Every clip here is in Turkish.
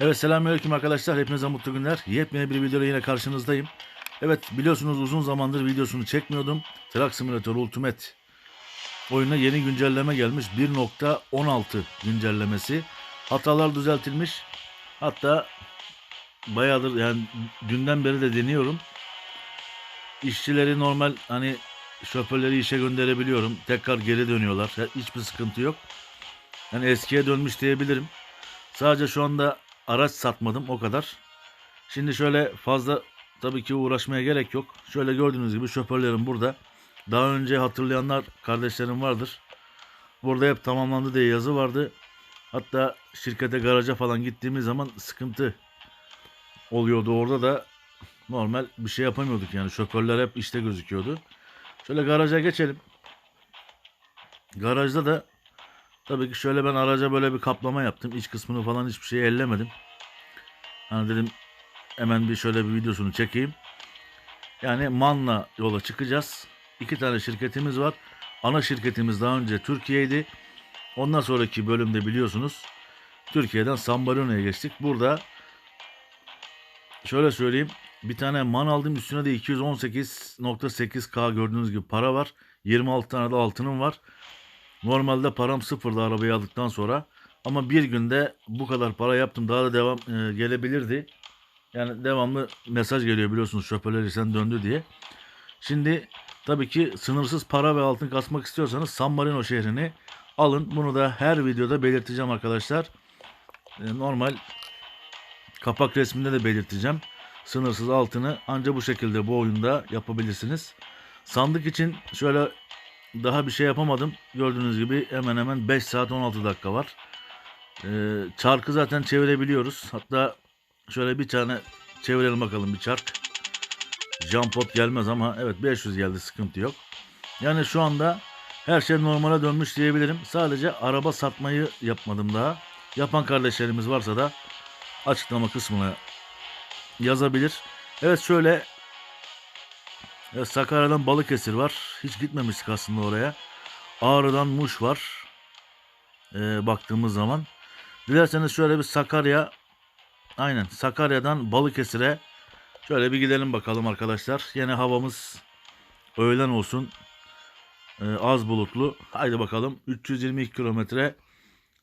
Evet selamünaleyküm arkadaşlar. Hepinize mutlu günler. Yepyeni bir videoyla yine karşınızdayım. Evet biliyorsunuz uzun zamandır videosunu çekmiyordum. Truck Simulator Ultimate oyuna yeni güncelleme gelmiş. 1.16 güncellemesi. Hatalar düzeltilmiş. Hatta bayağıdır yani dünden beri de deniyorum. İşçileri normal hani şoförleri işe gönderebiliyorum. Tekrar geri dönüyorlar. Hiçbir sıkıntı yok. Yani eskiye dönmüş diyebilirim. Sadece şu anda araç satmadım o kadar. Şimdi şöyle fazla tabii ki uğraşmaya gerek yok. Şöyle gördüğünüz gibi şoförlerim burada. Daha önce hatırlayanlar kardeşlerim vardır. Burada hep tamamlandı diye yazı vardı. Hatta şirkete garaja falan gittiğimiz zaman sıkıntı oluyordu. Orada da normal bir şey yapamıyorduk yani. Şoförler hep işte gözüküyordu. Şöyle garaja geçelim. Garajda da Tabii ki şöyle ben araca böyle bir kaplama yaptım. İç kısmını falan hiçbir şey ellemedim. Hani dedim hemen bir şöyle bir videosunu çekeyim. Yani Man'la yola çıkacağız. İki tane şirketimiz var. Ana şirketimiz daha önce Türkiye'ydi. Ondan sonraki bölümde biliyorsunuz Türkiye'den San Marino'ya geçtik. Burada şöyle söyleyeyim. Bir tane man aldım üstüne de 218.8K gördüğünüz gibi para var. 26 tane de altınım var. Normalde param sıfırdı arabayı aldıktan sonra. Ama bir günde bu kadar para yaptım. Daha da devam e, gelebilirdi. Yani devamlı mesaj geliyor biliyorsunuz şoförler sen döndü diye. Şimdi tabii ki sınırsız para ve altın kasmak istiyorsanız San Marino şehrini alın. Bunu da her videoda belirteceğim arkadaşlar. E, normal kapak resminde de belirteceğim. Sınırsız altını ancak bu şekilde bu oyunda yapabilirsiniz. Sandık için şöyle daha bir şey yapamadım. Gördüğünüz gibi hemen hemen 5 saat 16 dakika var. Ee, çarkı zaten çevirebiliyoruz. Hatta şöyle bir tane çevirelim bakalım bir çark. Jampot gelmez ama evet 500 geldi sıkıntı yok. Yani şu anda her şey normale dönmüş diyebilirim. Sadece araba satmayı yapmadım daha. Yapan kardeşlerimiz varsa da açıklama kısmına yazabilir. Evet şöyle Evet, Sakarya'dan Balıkesir var. Hiç gitmemiştik aslında oraya. Ağrı'dan Muş var. Ee, baktığımız zaman. Dilerseniz şöyle bir Sakarya aynen Sakarya'dan Balıkesir'e şöyle bir gidelim bakalım arkadaşlar. Yine havamız öğlen olsun. Ee, az bulutlu. Haydi bakalım 322 kilometre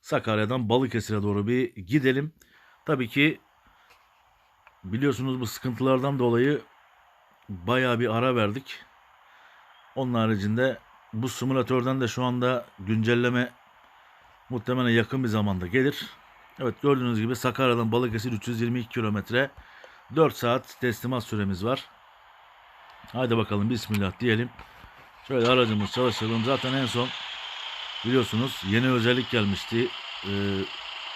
Sakarya'dan Balıkesir'e doğru bir gidelim. Tabii ki biliyorsunuz bu sıkıntılardan dolayı bayağı bir ara verdik. Onun haricinde bu simülatörden de şu anda güncelleme muhtemelen yakın bir zamanda gelir. Evet gördüğünüz gibi Sakarya'dan Balıkesir 322 kilometre 4 saat teslimat süremiz var. Haydi bakalım bismillah diyelim. Şöyle aracımız çalıştıralım. Zaten en son biliyorsunuz yeni özellik gelmişti. Ee,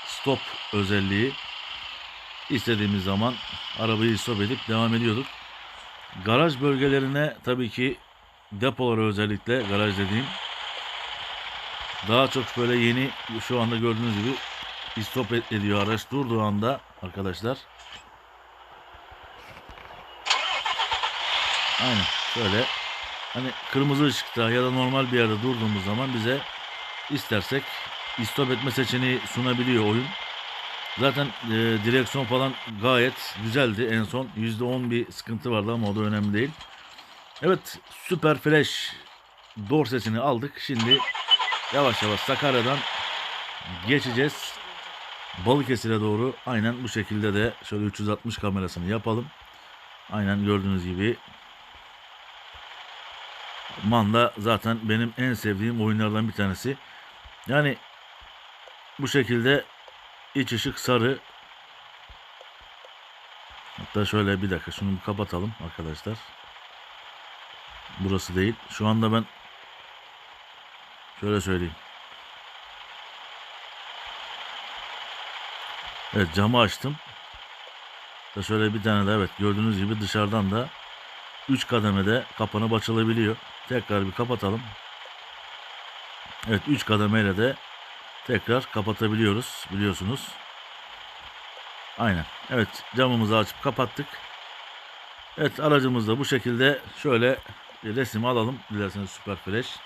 stop özelliği. İstediğimiz zaman arabayı stop edip devam ediyorduk. Garaj bölgelerine tabii ki depolara özellikle garaj dediğim daha çok böyle yeni şu anda gördüğünüz gibi istop ediyor araç durduğu anda arkadaşlar. Aynen şöyle hani kırmızı ışıkta ya da normal bir yerde durduğumuz zaman bize istersek istop etme seçeneği sunabiliyor oyun. Zaten e, direksiyon falan gayet güzeldi. En son %10 bir sıkıntı vardı ama o da önemli değil. Evet Super Flash dorsesini aldık. Şimdi yavaş yavaş Sakarya'dan geçeceğiz. Balıkesir'e doğru aynen bu şekilde de şöyle 360 kamerasını yapalım. Aynen gördüğünüz gibi Manda zaten benim en sevdiğim oyunlardan bir tanesi. Yani bu şekilde İç ışık sarı. Hatta şöyle bir dakika şunu kapatalım arkadaşlar. Burası değil. Şu anda ben şöyle söyleyeyim. Evet camı açtım. Da şöyle bir tane de evet gördüğünüz gibi dışarıdan da 3 kademede kapanıp açılabiliyor. Tekrar bir kapatalım. Evet 3 kademeyle de tekrar kapatabiliyoruz biliyorsunuz. Aynen. Evet camımızı açıp kapattık. Evet aracımız da bu şekilde şöyle bir resim alalım. Dilerseniz süper flash.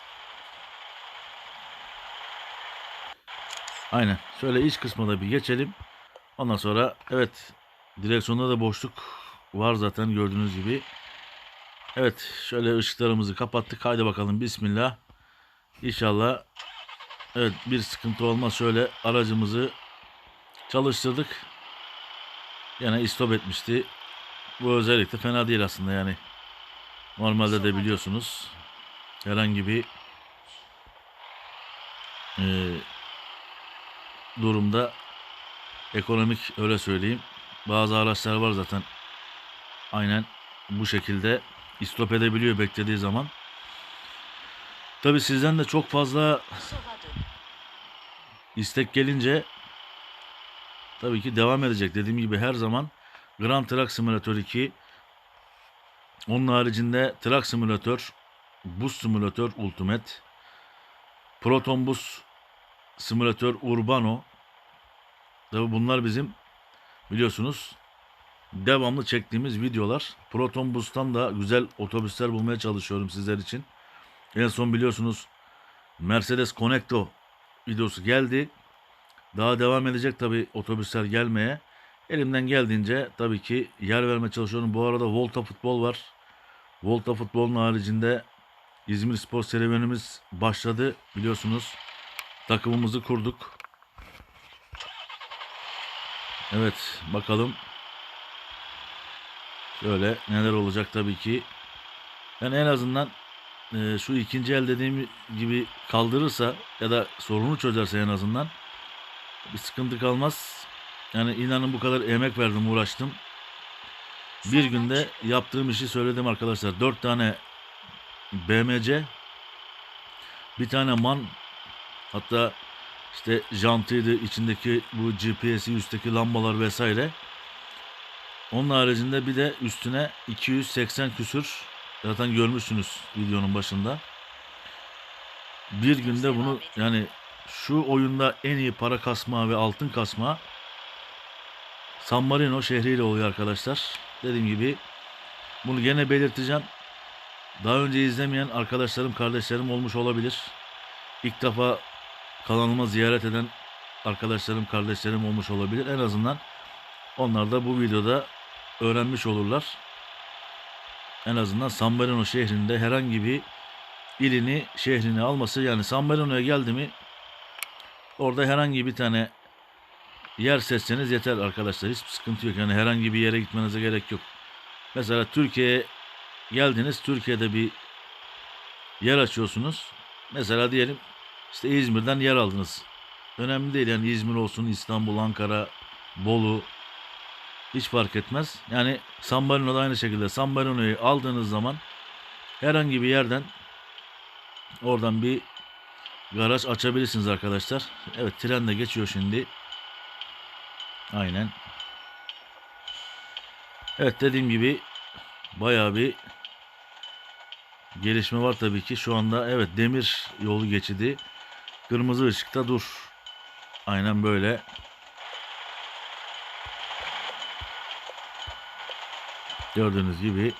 Aynen. Şöyle iç kısmına bir geçelim. Ondan sonra evet direksiyonda da boşluk var zaten gördüğünüz gibi. Evet şöyle ışıklarımızı kapattık. Haydi bakalım bismillah. İnşallah evet bir sıkıntı olmaz. Şöyle aracımızı çalıştırdık. Yine istop etmişti. Bu özellikle fena değil aslında yani. Normalde de biliyorsunuz herhangi bir e, durumda ekonomik öyle söyleyeyim. Bazı araçlar var zaten aynen bu şekilde istop edebiliyor beklediği zaman. Tabi sizden de çok fazla istek gelince tabii ki devam edecek. Dediğim gibi her zaman Grand Truck Simulator 2 onun haricinde Truck Simulator, Bus Simulator Ultimate, Proton Bus Simulator Urbano Tabii bunlar bizim biliyorsunuz devamlı çektiğimiz videolar. Proton Bus'tan da güzel otobüsler bulmaya çalışıyorum sizler için. En son biliyorsunuz Mercedes Conecto videosu geldi. Daha devam edecek tabi otobüsler gelmeye. Elimden geldiğince tabii ki yer vermeye çalışıyorum. Bu arada Volta Futbol var. Volta Futbol'un haricinde İzmir Spor serüvenimiz başladı biliyorsunuz. Takımımızı kurduk. Evet bakalım. Şöyle neler olacak tabii ki. Yani en azından e, şu ikinci el dediğim gibi kaldırırsa ya da sorunu çözerse en azından bir sıkıntı kalmaz. Yani inanın bu kadar emek verdim uğraştım. Bir günde yaptığım işi söyledim arkadaşlar. Dört tane BMC bir tane man hatta işte jantıydı içindeki bu GPS'i üstteki lambalar vesaire. Onun haricinde bir de üstüne 280 küsür zaten görmüşsünüz videonun başında. Bir günde bunu yani şu oyunda en iyi para kasma ve altın kasma San Marino şehriyle oluyor arkadaşlar. Dediğim gibi bunu gene belirteceğim. Daha önce izlemeyen arkadaşlarım, kardeşlerim olmuş olabilir. İlk defa kanalıma ziyaret eden arkadaşlarım, kardeşlerim olmuş olabilir. En azından onlar da bu videoda öğrenmiş olurlar. En azından San Marino şehrinde herhangi bir ilini, şehrini alması yani San Marino'ya geldi mi orada herhangi bir tane yer seçseniz yeter arkadaşlar. Hiçbir sıkıntı yok. Yani herhangi bir yere gitmenize gerek yok. Mesela Türkiye'ye geldiniz. Türkiye'de bir yer açıyorsunuz. Mesela diyelim işte İzmir'den yer aldınız. Önemli değil yani İzmir olsun, İstanbul, Ankara, Bolu hiç fark etmez. Yani San Marino'da aynı şekilde San Marino'yu aldığınız zaman herhangi bir yerden oradan bir garaj açabilirsiniz arkadaşlar. Evet tren de geçiyor şimdi. Aynen. Evet dediğim gibi bayağı bir gelişme var tabii ki. Şu anda evet demir yolu geçidi. Kırmızı ışıkta dur. Aynen böyle. Gördüğünüz gibi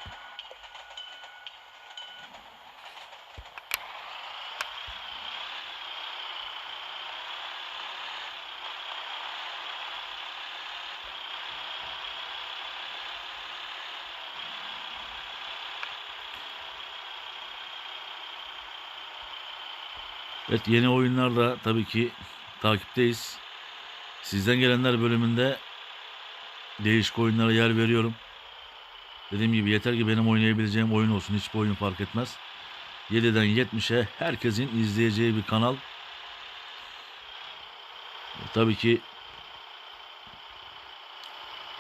Evet yeni oyunlar da tabii ki takipteyiz. Sizden gelenler bölümünde değişik oyunlara yer veriyorum. Dediğim gibi yeter ki benim oynayabileceğim oyun olsun. Hiçbir oyun fark etmez. 7'den 70'e herkesin izleyeceği bir kanal. Tabii ki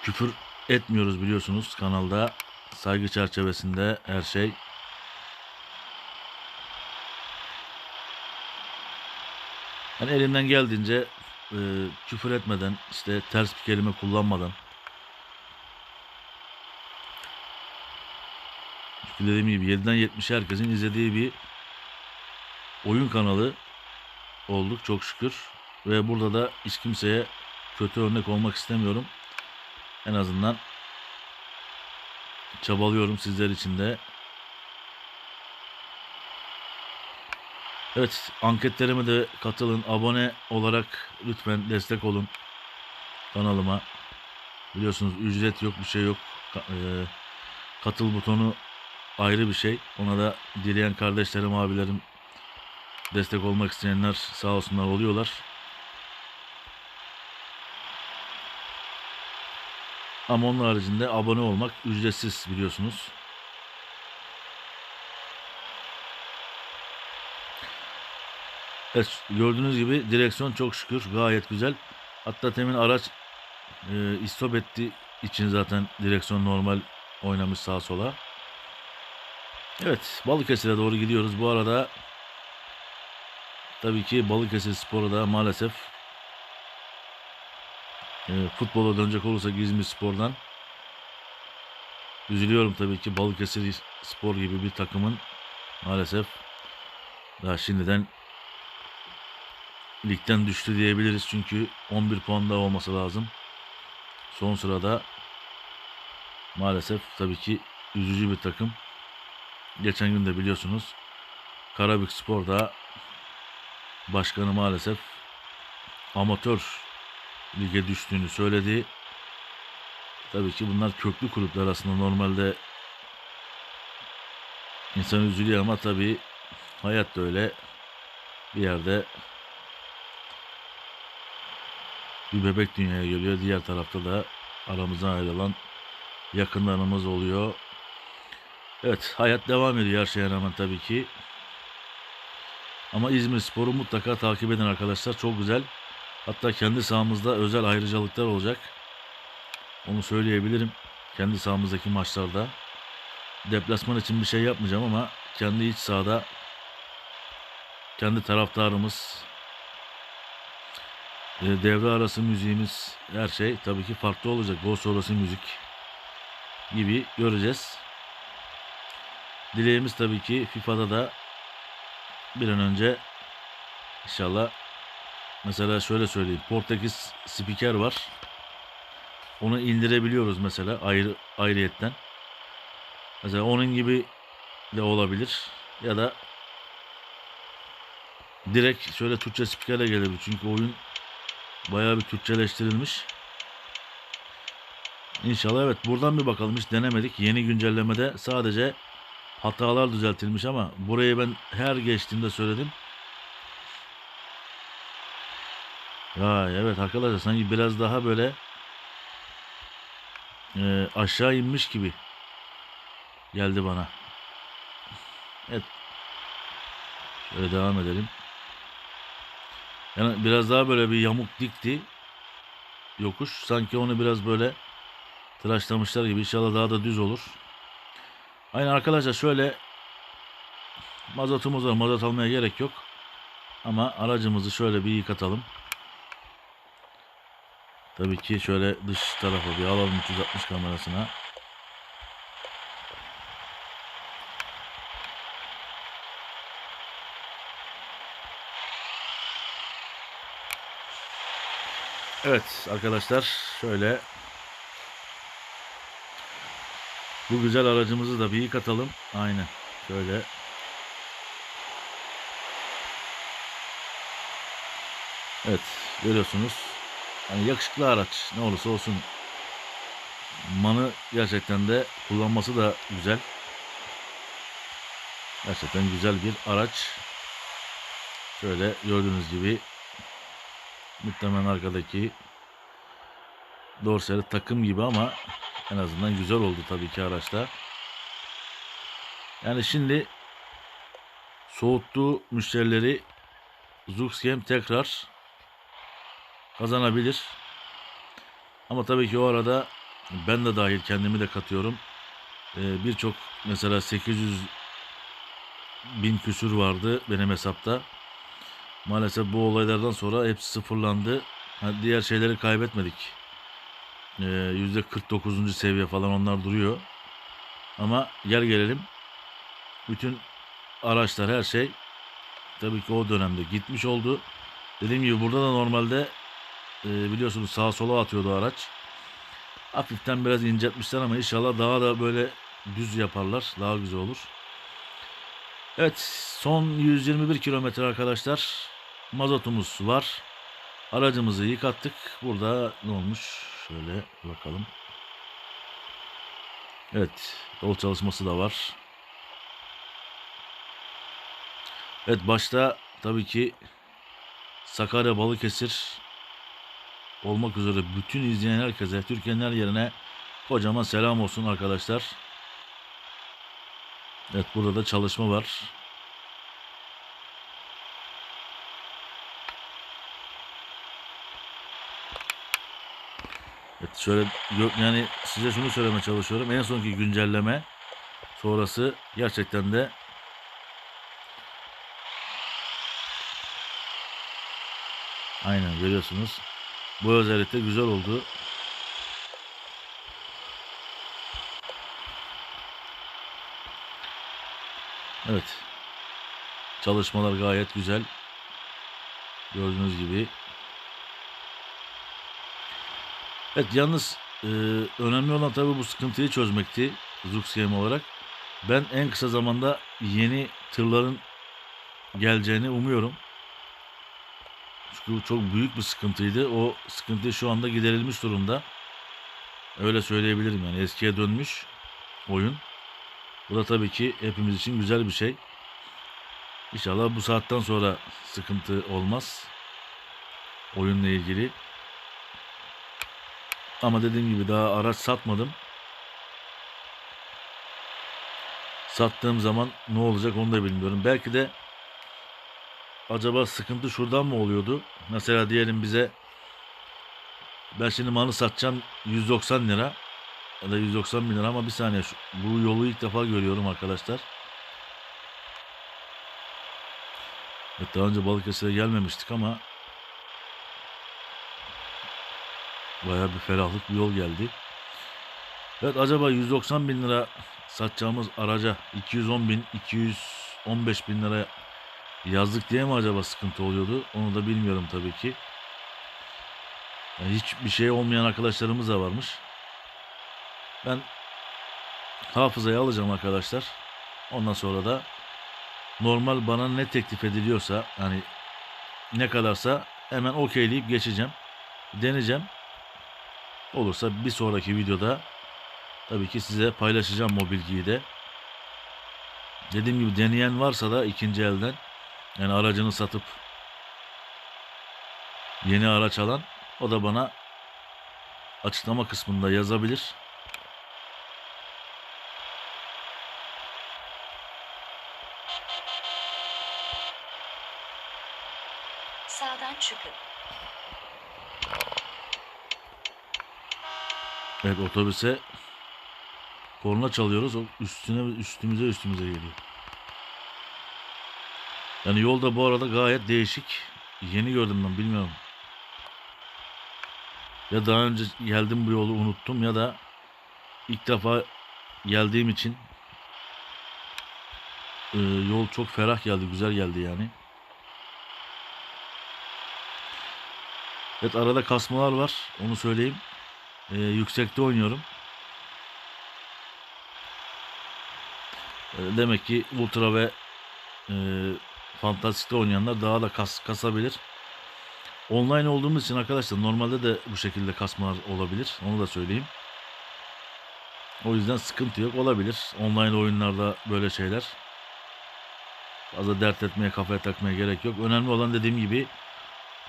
küfür etmiyoruz biliyorsunuz kanalda. Saygı çerçevesinde her şey. Yani elimden geldiğince e, küfür etmeden işte ters bir kelime kullanmadan Çünkü dediğim gibi 7'den 70'e herkesin izlediği bir oyun kanalı olduk çok şükür. Ve burada da hiç kimseye kötü örnek olmak istemiyorum. En azından çabalıyorum sizler için de. Evet anketlerime de katılın. Abone olarak lütfen destek olun. kanalıma. Biliyorsunuz ücret yok bir şey yok. E, katıl butonu ayrı bir şey. Ona da dileyen kardeşlerim, abilerim destek olmak isteyenler sağ olsunlar oluyorlar. Ama onun haricinde abone olmak ücretsiz biliyorsunuz. Evet gördüğünüz gibi direksiyon çok şükür gayet güzel. Hatta temin araç e, istop ettiği için zaten direksiyon normal oynamış sağa sola. Evet Balıkesir'e doğru gidiyoruz. Bu arada tabii ki Balıkesir Spor'a da maalesef e, futbola dönecek olursak İzmir Spor'dan üzülüyorum tabii ki Balıkesir Spor gibi bir takımın maalesef daha şimdiden ligden düştü diyebiliriz çünkü 11 puan daha olması lazım. Son sırada maalesef tabii ki üzücü bir takım. Geçen gün de biliyorsunuz Karabük Spor'da başkanı maalesef amatör lige düştüğünü söyledi. Tabii ki bunlar köklü kulüpler aslında normalde insan üzülüyor ama tabii hayat da öyle bir yerde bir bebek dünyaya geliyor. Diğer tarafta da aramızdan ayrılan yakınlarımız oluyor. Evet hayat devam ediyor her şeye rağmen tabii ki. Ama İzmir Spor'u mutlaka takip edin arkadaşlar. Çok güzel. Hatta kendi sahamızda özel ayrıcalıklar olacak. Onu söyleyebilirim. Kendi sahamızdaki maçlarda. Deplasman için bir şey yapmayacağım ama kendi iç sahada kendi taraftarımız e, devre arası müziğimiz her şey tabii ki farklı olacak. Gol sonrası müzik gibi göreceğiz. Dileğimiz tabii ki FIFA'da da bir an önce inşallah mesela şöyle söyleyeyim. Portekiz spiker var. Onu indirebiliyoruz mesela ayrı ayrıyetten. Mesela onun gibi de olabilir. Ya da direkt şöyle Türkçe spikerle gelebilir. Çünkü oyun bayağı bir Türkçeleştirilmiş. İnşallah evet buradan bir bakalım hiç denemedik. Yeni güncellemede sadece hatalar düzeltilmiş ama burayı ben her geçtiğimde söyledim. Ya evet arkadaşlar sanki biraz daha böyle e, aşağı inmiş gibi geldi bana. Evet. Şöyle devam edelim. Yani biraz daha böyle bir yamuk dikti. Yokuş. Sanki onu biraz böyle tıraşlamışlar gibi. İnşallah daha da düz olur. Aynen arkadaşlar şöyle mazotumuz var. Mazot almaya gerek yok. Ama aracımızı şöyle bir yıkatalım. Tabii ki şöyle dış tarafı bir alalım 360 kamerasına. Evet arkadaşlar şöyle bu güzel aracımızı da bir yıkatalım. Aynen şöyle Evet görüyorsunuz. Yani yakışıklı araç ne olursa olsun. Manı gerçekten de kullanması da güzel. Gerçekten güzel bir araç. Şöyle gördüğünüz gibi muhtemelen arkadaki dorsali takım gibi ama en azından güzel oldu tabii ki araçta. Yani şimdi soğuttuğu müşterileri Zuxgem tekrar kazanabilir. Ama tabii ki o arada ben de dahil kendimi de katıyorum. Ee, Birçok mesela 800 bin küsür vardı benim hesapta. Maalesef bu olaylardan sonra hepsi sıfırlandı. Ha, diğer şeyleri kaybetmedik. Ee, %49. seviye falan onlar duruyor. Ama gel gelelim. Bütün araçlar her şey tabii ki o dönemde gitmiş oldu. Dediğim gibi burada da normalde e, biliyorsunuz sağa sola atıyordu araç. Hafiften biraz inceltmişler ama inşallah daha da böyle düz yaparlar. Daha güzel olur. Evet son 121 kilometre arkadaşlar. Mazotumuz var. Aracımızı yıkattık. Burada ne olmuş? Şöyle bakalım. Evet. Yol çalışması da var. Evet başta tabii ki Sakarya Balıkesir olmak üzere bütün izleyen herkese Türkiye'nin her yerine kocaman selam olsun arkadaşlar. Evet burada da çalışma var. Evet şöyle yani size şunu söylemeye çalışıyorum. En sonki güncelleme sonrası gerçekten de Aynen görüyorsunuz. Bu özellikle güzel oldu. Evet. Çalışmalar gayet güzel. Gördüğünüz gibi. Evet yalnız e, önemli olan tabii bu sıkıntıyı çözmekti. Zux Game olarak. Ben en kısa zamanda yeni tırların geleceğini umuyorum. Çünkü çok büyük bir sıkıntıydı. O sıkıntı şu anda giderilmiş durumda. Öyle söyleyebilirim yani eskiye dönmüş oyun. Bu da tabii ki hepimiz için güzel bir şey. İnşallah bu saatten sonra sıkıntı olmaz. Oyunla ilgili. Ama dediğim gibi daha araç satmadım. Sattığım zaman ne olacak onu da bilmiyorum. Belki de acaba sıkıntı şuradan mı oluyordu? Mesela diyelim bize ben şimdi malı satacağım 190 lira ya da 190 bin lira ama bir saniye şu- bu yolu ilk defa görüyorum arkadaşlar. Evet, daha önce Balıkesir'e gelmemiştik ama Bayağı bir ferahlık bir yol geldi. Evet acaba 190 bin lira satacağımız araca 210 bin 215 bin lira yazdık diye mi acaba sıkıntı oluyordu? Onu da bilmiyorum tabii ki. Yani hiçbir şey olmayan arkadaşlarımız da varmış. Ben hafızaya alacağım arkadaşlar. Ondan sonra da normal bana ne teklif ediliyorsa hani ne kadarsa hemen okeyleyip geçeceğim. Deneyeceğim. Olursa bir sonraki videoda tabii ki size paylaşacağım o bilgiyi de. Dediğim gibi deneyen varsa da ikinci elden yani aracını satıp yeni araç alan o da bana açıklama kısmında yazabilir. Sağdan çıkın. Evet otobüse korna çalıyoruz. O üstüne üstümüze üstümüze geliyor. Yani yolda bu arada gayet değişik. Yeni gördüm ben bilmiyorum. Ya daha önce geldim bu yolu unuttum ya da ilk defa geldiğim için e, yol çok ferah geldi, güzel geldi yani. Evet arada kasmalar var. Onu söyleyeyim. Ee, yüksekte oynuyorum. Ee, demek ki Ultra ve e, Fantastik'te oynayanlar daha da kas, kasabilir. Online olduğumuz için arkadaşlar normalde de bu şekilde kasmalar olabilir. Onu da söyleyeyim. O yüzden sıkıntı yok. Olabilir. Online oyunlarda böyle şeyler. Fazla dert etmeye, kafaya takmaya gerek yok. Önemli olan dediğim gibi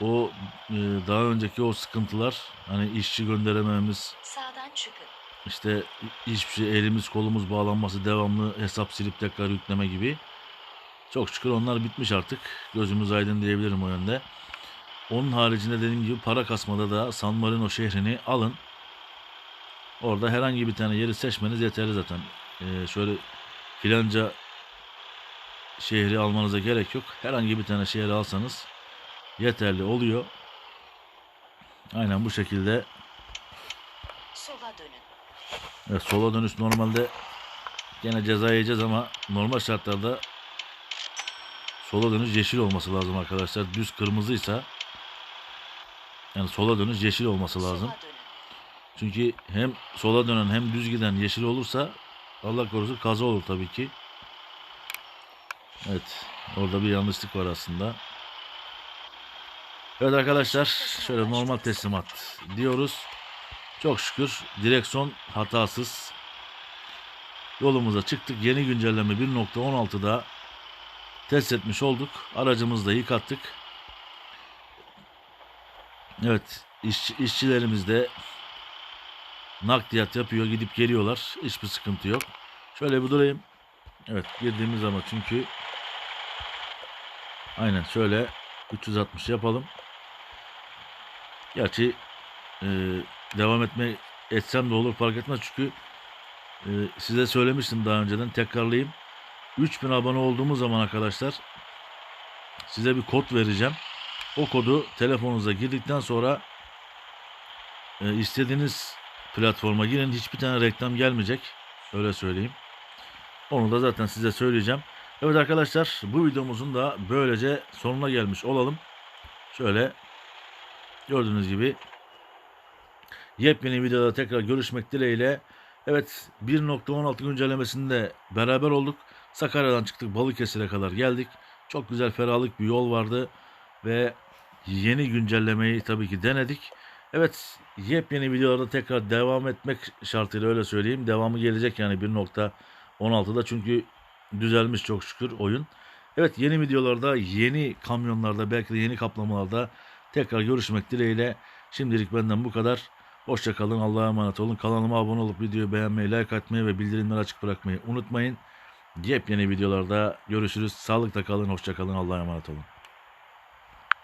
o e, daha önceki o sıkıntılar hani işçi gönderemememiz Sağdan çıkın. işte hiçbir şey elimiz kolumuz bağlanması devamlı hesap silip tekrar yükleme gibi. Çok şükür onlar bitmiş artık. Gözümüz aydın diyebilirim o yönde. Onun haricinde dediğim gibi para kasmada da San Marino şehrini alın. Orada herhangi bir tane yeri seçmeniz yeterli zaten. Ee, şöyle filanca şehri almanıza gerek yok. Herhangi bir tane şehri alsanız yeterli oluyor. Aynen bu şekilde Sola dönün. evet, sola dönüş normalde gene ceza yiyeceğiz ama normal şartlarda sola dönüş yeşil olması lazım arkadaşlar. Düz kırmızıysa yani sola dönüş yeşil olması lazım. Çünkü hem sola dönen hem düz giden yeşil olursa Allah korusun kaza olur tabii ki. Evet. Orada bir yanlışlık var aslında. Evet arkadaşlar şöyle normal teslimat diyoruz. Çok şükür direksiyon hatasız. Yolumuza çıktık. Yeni güncelleme 1.16'da test etmiş olduk. Aracımızı da yıkattık. Evet iş, işçilerimiz de nakliyat yapıyor. Gidip geliyorlar. Hiçbir sıkıntı yok. Şöyle bir durayım. Evet girdiğimiz zaman çünkü aynen şöyle 360 yapalım. Gerçi e, devam etme etsem de olur fark etmez çünkü e, size söylemiştim daha önceden tekrarlayayım. 3000 abone olduğumuz zaman arkadaşlar size bir kod vereceğim. O kodu telefonunuza girdikten sonra e, istediğiniz platforma girin. Hiçbir tane reklam gelmeyecek. Öyle söyleyeyim. Onu da zaten size söyleyeceğim. Evet arkadaşlar bu videomuzun da böylece sonuna gelmiş olalım. Şöyle gördüğünüz gibi yepyeni videoda tekrar görüşmek dileğiyle. Evet 1.16 güncellemesinde beraber olduk. Sakarya'dan çıktık Balıkesir'e kadar geldik. Çok güzel ferahlık bir yol vardı ve yeni güncellemeyi tabii ki denedik. Evet yepyeni videolarda tekrar devam etmek şartıyla öyle söyleyeyim. Devamı gelecek yani 1.16'da çünkü düzelmiş çok şükür oyun. Evet yeni videolarda yeni kamyonlarda belki de yeni kaplamalarda tekrar görüşmek dileğiyle. Şimdilik benden bu kadar. Hoşça kalın. Allah'a emanet olun. Kanalıma abone olup videoyu beğenmeyi, like atmayı ve bildirimleri açık bırakmayı unutmayın. Yepyeni videolarda görüşürüz. Sağlıkla kalın. Hoşça kalın. Allah'a emanet olun.